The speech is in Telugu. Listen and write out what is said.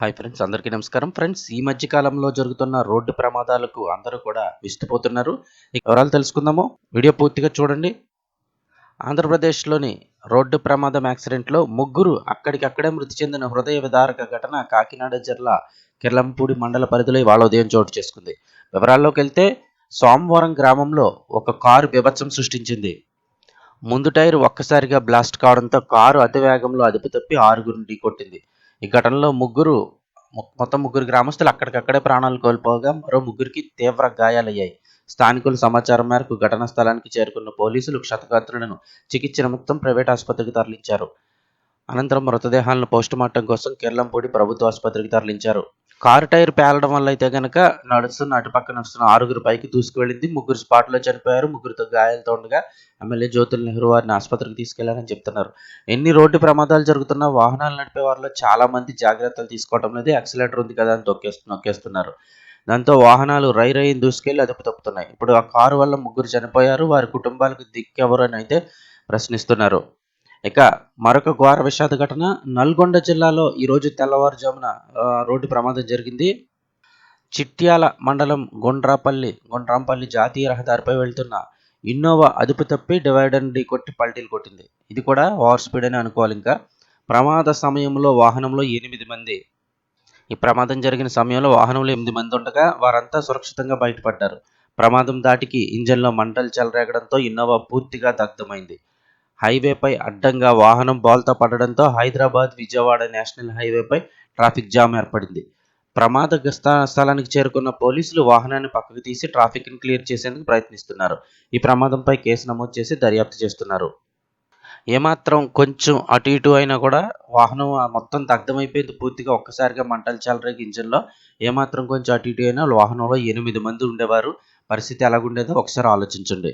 హాయ్ ఫ్రెండ్స్ అందరికీ నమస్కారం. ఫ్రెండ్స్ ఈ మధ్య కాలంలో జరుగుతున్న రోడ్డు ప్రమాదాలకు అందరూ కూడా విస్తుపోతున్నారు ఈ వివరాలు తెలుసుకుందాము. వీడియో పూర్తిగా చూడండి. ఆంధ్రప్రదేశ్లోని రోడ్డు ప్రమాదం యాక్సిడెంట్లో ముగ్గురు అక్కడికక్కడే మృతి చెందిన హృదయ విదారక ఘటన కాకినాడ జిల్లా కిర్లంపూడి మండల పరిధిలో ఇవాళ ఉదయం చోటు చేసుకుంది. వివరాల్లోకి వెళ్తే సోమవారం గ్రామంలో ఒక కారు బీభత్సం సృష్టించింది. ముందు టైర్ ఒక్కసారిగా బ్లాస్ట్ కావడంతో కారు అతి వేగంలో అదుపు తప్పి ఆరుగురిని ఢీకొట్టింది. ఈ ఘటనలో ముగ్గురు మొత్తం ముగ్గురు గ్రామస్తులు అక్కడికక్కడే ప్రాణాలు కోల్పోగా మరో ముగ్గురికి తీవ్ర గాయాలయ్యాయి. స్థానికుల సమాచారం మేరకు ఘటనా స్థలానికి చేరుకున్న పోలీసులు క్షతగాత్రులను చికిత్స నిమిత్తం ప్రైవేట్ ఆసుపత్రికి తరలించారు. అనంతరం మృతదేహాలను పోస్టుమార్టం కోసం కిర్లంపూడి ప్రభుత్వ ఆసుపత్రికి తరలించారు. కారు టైర్ పేలడం వల్ల అయితే కనుక నడుస్తున్న అటుపక్క నడుస్తున్న ఆరుగురు పైకి దూసుకువెళ్ళింది. ముగ్గురు స్పాట్లో చనిపోయారు. ముగ్గురితో గాయాలతో ఉండగా ఎమ్మెల్యే జ్యోతుల నెహ్రూ వారిని ఆసుపత్రికి తీసుకెళ్ళారని చెప్తున్నారు. ఎన్ని రోడ్డు ప్రమాదాలు జరుగుతున్నా వాహనాలు నడిపే వారిలో చాలా మంది జాగ్రత్తలు తీసుకోవడం లేదు యాక్సిలేటర్ ఉంది కదా అని తొక్కేస్తు నొక్కేస్తున్నారు. దాంతో వాహనాలు రై రైని దూసుకెళ్ళి అదుపు తప్పుతున్నాయి ఇప్పుడు ఆ కారు వల్ల ముగ్గురు చనిపోయారు. వారి కుటుంబాలకు దిక్కెవరు అని అయితే ప్రశ్నిస్తున్నారు. ఇక మరొక ఘోర విషాద ఘటన నల్గొండ జిల్లాలో ఈరోజు తెల్లవారుజామున రోడ్డు ప్రమాదం జరిగింది. చిట్యాల మండలం గుండ్రాపల్లి గుండ్రాంపల్లి జాతీయ రహదారిపై వెళ్తున్న ఇన్నోవా అదుపు తప్పి డివైడర్ ఢీ కొట్టి పల్టీలు కొట్టింది. ఇది కూడా ఓవర్ స్పీడ్ అని అనుకోవాలి ఇంకా. ప్రమాద సమయంలో వాహనంలో ఎనిమిది మంది ఈ ప్రమాదం జరిగిన సమయంలో వాహనంలో ఎనిమిది మంది ఉండగా వారంతా సురక్షితంగా బయటపడ్డారు. ప్రమాదం దాటికి ఇంజన్లో మంటలు చెలరేగడంతో ఇన్నోవా పూర్తిగా దగ్ధమైంది. హైవేపై అడ్డంగా వాహనం బాల్తో పడడంతో హైదరాబాద్ విజయవాడ నేషనల్ హైవేపై ట్రాఫిక్ జామ్ ఏర్పడింది. ప్రమాద స్థలానికి చేరుకున్న పోలీసులు వాహనాన్ని పక్కకు తీసి ట్రాఫిక్ని క్లియర్ చేసేందుకు ప్రయత్నిస్తున్నారు. ఈ ప్రమాదంపై కేసు నమోదు చేసి దర్యాప్తు చేస్తున్నారు. ఏమాత్రం కొంచెం అటు ఇటు అయినా కూడా వాహనం మొత్తం దగ్ధమైపోయింది. పూర్తిగా ఒక్కసారిగా మంటలు చాలరేగి ఇంజన్లో ఏమాత్రం కొంచెం అటు ఇటు అయినా వాహనంలో ఎనిమిది మంది ఉండేవారు. పరిస్థితి ఎలాగుండేదో ఒకసారి ఆలోచించండి.